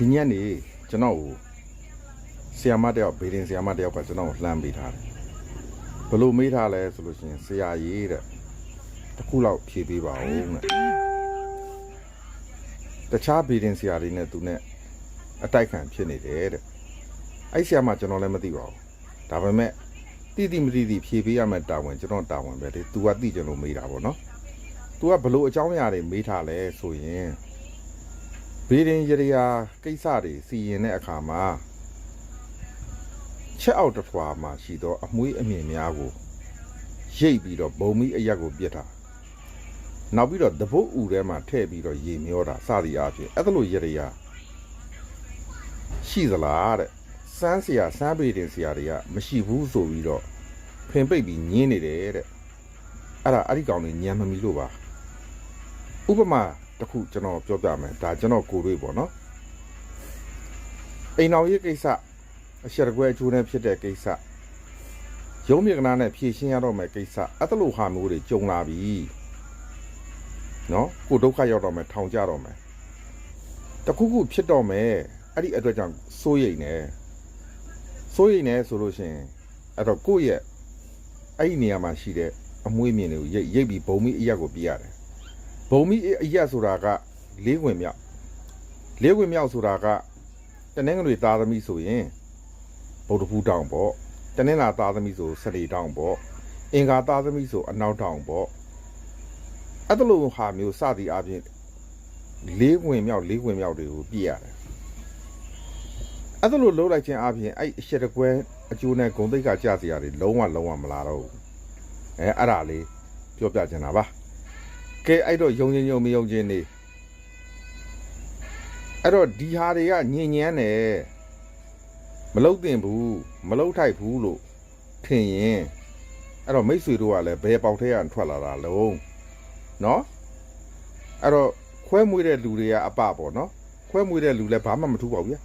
ဒီညနေကျွန်တော်ကိုဆီယာမတယောက်ဘေဒင်ဆီယာမတယောက်ကကျွန်တော်ကိုလှမ်းပေးထားတယ်ဘယ်လို့မေးထားလဲဆိုလို့ရှိရင်ဆရာကြီးတဲ့တစ်ခုလောက်ဖြေပေးပါဦးတဲ့တခြားဘေဒင်ဆရာတွေနဲ့သူနဲ့အတိုက်ခံဖြစ်နေတယ်တဲ့အဲ့ဆရာမကျွန်တော်လည်းမသိပါဘူးဒါပေမဲ့တိတိမတိတိဖြေပေးရမယ့်တာဝန်ကျွန်တော်တာဝန်ပဲလေ तू ကသိကြလို့မေးတာပေါ့နော် तू ကဘလို့အကြောင်းအရာတွေမေးထားလဲဆိုရင် ဘေးရင်ရရာကိစ္စတွေစီရင်တဲ့အခါမှာချက်အောက်တစ်ထွာမှာရှိသော အမွှေးအမြင်များကိုရိတ်ပြီးတော့ဘုံမီအရက်ကိုပြစ်တာနောက်ပြီးတော့တပုတ်ဥထဲမှာထည့်ပြီးတော့ရေမျောတာစသည်အားဖြင့်အဲ့ဒါလိုရရာရှိသလားတဲ့စမ်းစရာစမ်းပေတင်စရာတွေကမရှိဘူးဆိုပြီးတော့ဖင်ပိတ်ပြီးညင်းနေတယ်တဲ့အဲ့ဒါအဲ့ဒီကောင်တွေညံမမီလို့ပါဥပမာ တစ်ခုကျွန်တော်ပြောပြမယ်ဒါကျွန်တော်ကိုယ်တွေ့ပေါ့နော်အိမ်တော်ရေးကိစ္စအရှက်တကွဲအကျိုးနဲ့ဖြစ်တဲ့ကိစ္စရုံးမြေကနာနဲ့ဖြည့်ရှင်းရတော့မယ်ကိစ္စအဲ့ဒါလိုဟာမျိုးတွေကြုံလာပြီနော်ကိုဒုက္ခရောက်တော့မယ်ထောင်ကြတော့မယ်တခုခုဖြစ်တော့မယ်အဲ့ဒီအတွက်ကြောင့်စိုးရိမ်နေစိုးရိမ်နေဆိုလို့ရှိရင်အဲ့တော့ကိုယ့်ရဲ့အဲ့ဒီနေရာမှာရှိတဲ့အမွှေးမြင်တွေကိုရိတ်ရိတ်ပြီးဘုံမီအရက်ကိုပြရတယ် ဘုံမီအရက်ဆိုတာကလေးဝင်မြောက်လေးဝင်မြောက်ဆိုတာကတနင်္ဂနွေသားသမီးဆိုရင်ဗုဒ္ဓဖူးတောင်ပေါ့တနင်္လာသားသမီးဆိုစရီတောင်ပေါ့အင်္ဂါသားသမီးဆိုအနောက်တောင်ပေါ့အဲ့ဒါလိုဟာမျိုးစသည်အပြင်လေးဝင်မြောက်လေးဝင်မြောက်တွေကိုပြရတယ်အဲ့ဒါလိုလှုပ်လိုက်ခြင်းအပြင်အဲ့အရှက်တကွဲအကျိုးနဲ့ဂုံတိတ်ကကြစရာတွေလုံးဝလုံးဝမလာတော့ဘူးအဲအဲ့ဒါလေးပြောပြချင်တာပါ ကဲအဲ့တော့ယုံချင်းယုံမယုံချင်းနေအဲ့တော့ဒီဟာတွေကညင်ညမ်းတယ်မလုတ်တင်ဘူးမလုတ်ထိုက်ဘူးလို့ထင်ရင်အဲ့တော့မိတ်ဆွေတို့ကလည်းဘယ်ပေါက်ထဲကထွက်လာတာလုံးနော်အဲ့တော့ခွဲမွေးတဲ့လူတွေကအပပေါ့နော်ခွဲမွေးတဲ့လူလည်းဘာမှမထူးပါဘူးဗျာ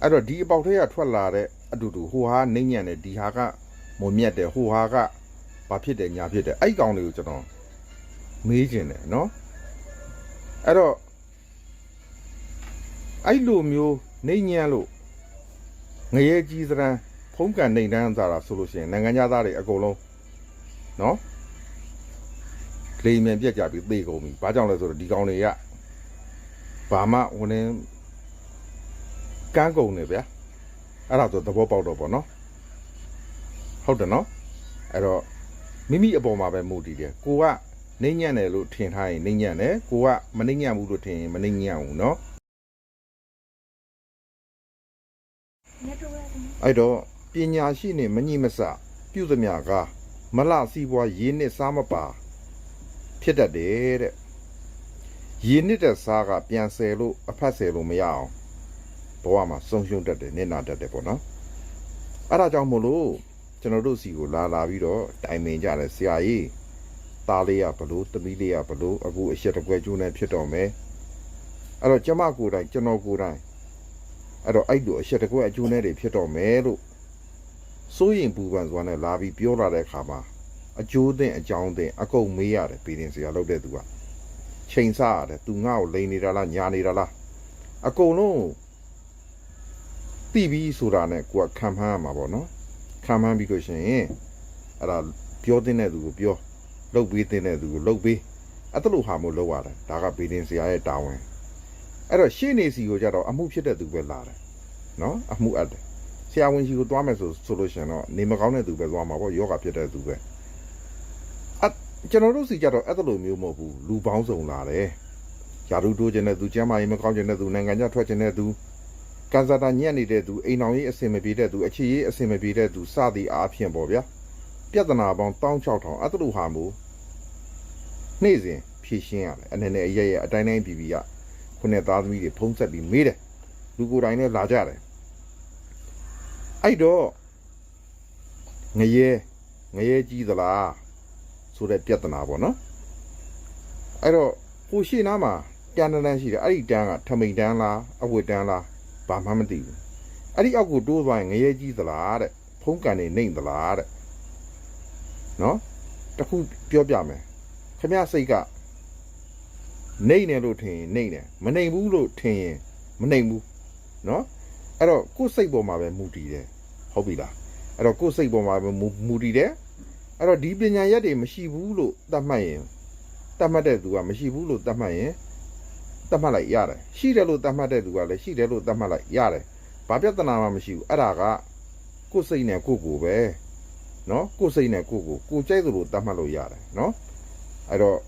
အဲ့တော့ဒီအပေါက်ထဲကထွက်လာတဲ့အတူတူဟိုဟာနှိမ့်ညံ့တယ်ဒီဟာကမုံမြတ်တယ်ဟိုဟာကဘာဖြစ်တယ်ညာဖြစ်တယ်အဲ့ဒီကောင်တွေကိုကျွန်တော် မေးကျင်တယ်နော်အဲ့တော့အဲ့လိုမျိုးနေညံလို့ငရဲကြီးစရန်ဖုံးကန်နေတန်းစားတာဆိုလို့ရှိရင်နိုင်ငံသားတွေအကုန်လုံးနော်လေမြန်ပြက်ကြပြီးသေကုန်ပြီဘာကြောင့်လဲဆိုတော့ဒီကောင်တွေကဘာမှဝင်နေကန်းကုန်နေဗျာအဲ့ဒါဆိုသဘောပေါက်တော့ပေါ့နော်ဟုတ်တယ်နော်အဲ့တော့မိမိအပေါ်မှာပဲမူတည်တယ်ကိုက နှိမ့်ညံ့တယ်လို့ထင်ထားရင်နှိမ့်ညံ့တယ်ကိုကမနှိမ့်ညံ့ဘူးလို့ထင်ရင်မနှိမ့်ညံ့ဘူးเนาะအဲ့တော့ပညာရှိနေမညိမစပြုသမျှကမလစီးပွားရင်းနှစ်စားမပါဖြစ်တတ်တယ်တဲ့ရင်းနှစ်တဲ့စားကပြန်ဆယ်လို့အဖတ်ဆယ်လို့မရအောင်ဘဝမှာဆုံးရှုံးတတ်တယ်နစ်နာတတ်တယ်ပေါ့နော်အဲ့ဒါကြောင့်မို့လို့ကျွန်တော်တို့စီကိုလာလာပြီးတော့တိုင်ပင်ကြတယ်ဆရာကြီး သားလေးရဘလို့သမီးလေးရဘလို့အခုအရက်တစ်ပွဲကျိုးနေဖြစ်တော့မယ်အဲ့တော့ကျမကိုယ်တိုင်ကျွန်တော်ကိုယ်တိုင်အဲ့တော့အဲ့လိုအရက်တစ်ပွဲအကျိုးနဲ့တွေဖြစ်တော့မယ်လို့စိုးရင်ပူပန်စွာနဲ့လာပြီးပြောလာတဲ့အခါမှာအကျိုးတဲ့အကြောင်းတဲ့အကုန်မေးရတယ်ပြည်တင်စရာလုပ်တဲ့သူကချိန်ဆရတယ်သူငါ့ကိုလိန်နေတာလားညာနေတာလားအကုန်လုံးတိပြီးဆိုတာနဲ့ကိုကခံမှန်းရမှာပေါ့နော်ခံမှန်းပြီးလို့ရှိရင်အဲ့ဒါပြောတဲ့သူကိုပြော လုတ်ပေးတဲ့သူကိုလုတ်ပေးအဲ့ဒါလိုဟာမျိုးလောက်ရတယ်ဒါကဘေးတင်ဆရာရဲ့တာဝန်အဲ့တော့ရှေ့နေစီကိုကြတော့အမှုဖြစ်တဲ့သူပဲလာတယ်နော်အမှုအပ်တယ်ဆရာဝန်ကြီးကိုသွားမယ်ဆိုဆိုလို့ရှိရင်တော့နေမကောင်းတဲ့သူပဲသွားမှာပေါ့ယောဂဖြစ်တဲ့သူပဲအကျွန်တော်တို့စီကြတော့အဲ့ဒါလိုမျိုးမဟုတ်ဘူးလူပေါင်းစုံလာတယ်ယာရုတိုးခြင်းတဲ့သူကျမ်းမာရေးမကောင်းခြင်းတဲ့သူနိုင်ငံခြားထွက်ခြင်းတဲ့သူကန်စာတာညံ့နေတဲ့သူအိမ်အောင်ရေးအဆင်မပြေတဲ့သူအခြေရေးအဆင်မပြေတဲ့သူစသည်အားဖြင့်ပေါ့ဗျာပြဿနာပေါင်း16000အဲ့ဒါလိုဟာမျိုး နေ့စဉ်ဖြည့်ရှင်းရတယ်အနေနဲ့အရရအတိုင်းတိုင်းပြည်ပြည်ကခုနှစ်သားသမီးတွေဖုံးဆက်ပြီးမေးတယ်လူကိုယ်တိုင်နဲ့လာကြတယ်အဲ့တော့ငရဲငရဲကြီးသလားဆိုတဲ့ပြဿနာပေါ့နော်အဲ့တော့ကိုရှိနားမှာတန်တန်တန်းရှိတယ်အဲ့ဒီတန်းကထမိန်တန်းလားအဝတ်တန်းလားဘာမှမသိဘူးအဲ့ဒီအောက်ကိုတိုးသွားရင်ငရဲကြီးသလားတဲ့ဖုံးကန်နေနှိမ့်သလားတဲ့နော်တခုပြောပြမယ် ခမရစိတ်ကနေနေလို့ထင်ရင်နေတယ်မနေဘူးလို့ထင်ရင်မနှိမ်ဘူးနော်အဲ့တော့ကိုယ်စိတ်ပေါ်မှာပဲမူတည်တယ်ဟုတ်ပြီလားအဲ့တော့ကိုယ်စိတ်ပေါ်မှာပဲမူမူတည်တယ်အဲ့တော့ဒီပညာရက်တွေမရှိဘူးလို့သတ်မှတ်ရင်သတ်မှတ်တဲ့သူကမရှိဘူးလို့သတ်မှတ်ရင်သတ်မှတ်လိုက်ရတယ်ရှိတယ်လို့သတ်မှတ်တဲ့သူကလည်းရှိတယ်လို့သတ်မှတ်လိုက်ရတယ်ဘာပြဿနာမှမရှိဘူးအဲ့ဒါကကိုယ်စိတ်နဲ့ကိုယ်ကိုယ်ပဲနော်ကိုယ်စိတ်နဲ့ကိုယ်ကိုယ်ကိုယ်ကြိုက်သလိုသတ်မှတ်လို့ရတယ်နော် အဲ့တော့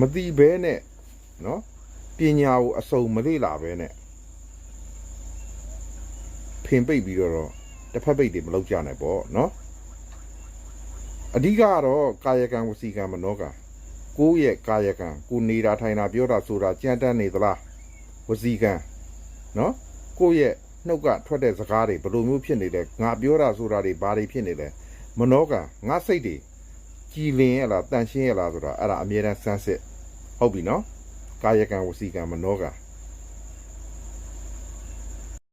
မတိဘဲနဲ့နော်ပညာကိုအစုံမလေ့လာဘဲနဲ့ဖင်ပိတ်ပြီးတော့တစ်ဖက်ပိတ်တွေမလောက်ကြနဲ့ပေါ့နော်အဓိကကတော့ကာယကံဝစီကံမနောကကိုယ့်ရဲ့ကာယကံကိုနေတာထိုင်တာပြောတာဆိုတာကြံတန်းနေသလားဝစီကံနော်ကိုယ့်ရဲ့နှုတ်ကထွက်တဲ့စကားတွေဘယ်လိုမျိုးဖြစ်နေလဲငါပြောတာဆိုတာတွေဘာတွေဖြစ်နေလဲမနောကငါစိတ်တွေ ကြည်လင်ရလားတန်ရှင်းရလားဆိုတာအဲ့ဒါအမြဲတမ်းစမ်းစစ်ဟုတ်ပြီနော်ကာယကံဝစီကံမနောက